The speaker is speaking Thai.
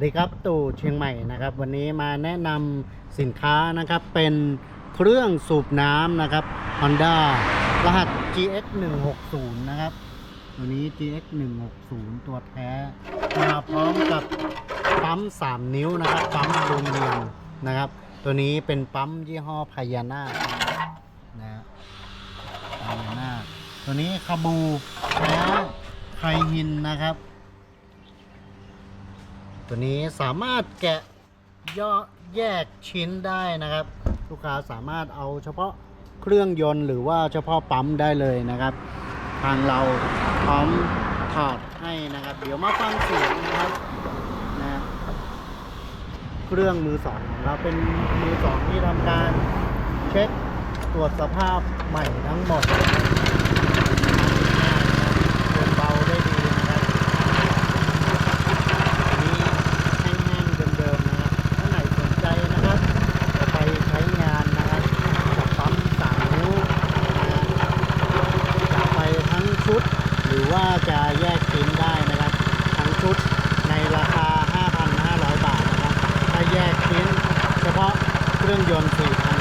สวัสดีครับตู่เชียงใหม่นะครับ วันนี้มาแนะนำสินค้านะครับเป็นเครื่องสูบน้ำนะครับ Honda รหัส GX 160นะครับ ตัวนี้ GX 160ตัวแท้ มาพร้อมกับปั๊ม 3 นิ้วนะครับ ปั๊มอลูมิเนียมนะครับ ตัวนี้เป็นปั๊มยี่ห้อพญานาคนะพญานาคตัวนี้คาบูแท้ไคฮินนะครับ ตัวนี้สามารถแกะย่อแยกชิ้นได้นะครับ ลูกค้าสามารถเอาเฉพาะเครื่องยนต์หรือว่าเฉพาะปั๊มได้เลยนะครับ ทางเราพร้อมถอดให้นะครับ เดี๋ยวมาฟังเสียงนะครับนะเครื่องมือสองของเราเป็นมือสองที่ทำการเช็คตรวจสภาพใหม่ทั้งหมดนะครับเดินเบาได้ดีนะครับ นี้แห้งๆเดิมๆนะครับถ้าไหนสนใจนะครับ จะไปใช้งานนะครับกับปั๊มสามนิ้วนะจะไปทั้งชุด หรือ ว่าจะแยกชิ้นได้นะครับทั้งชุดในราคา 5,500 บาทนะครับถ้าแยกชิ้น เฉพาะเครื่องยนต์4,000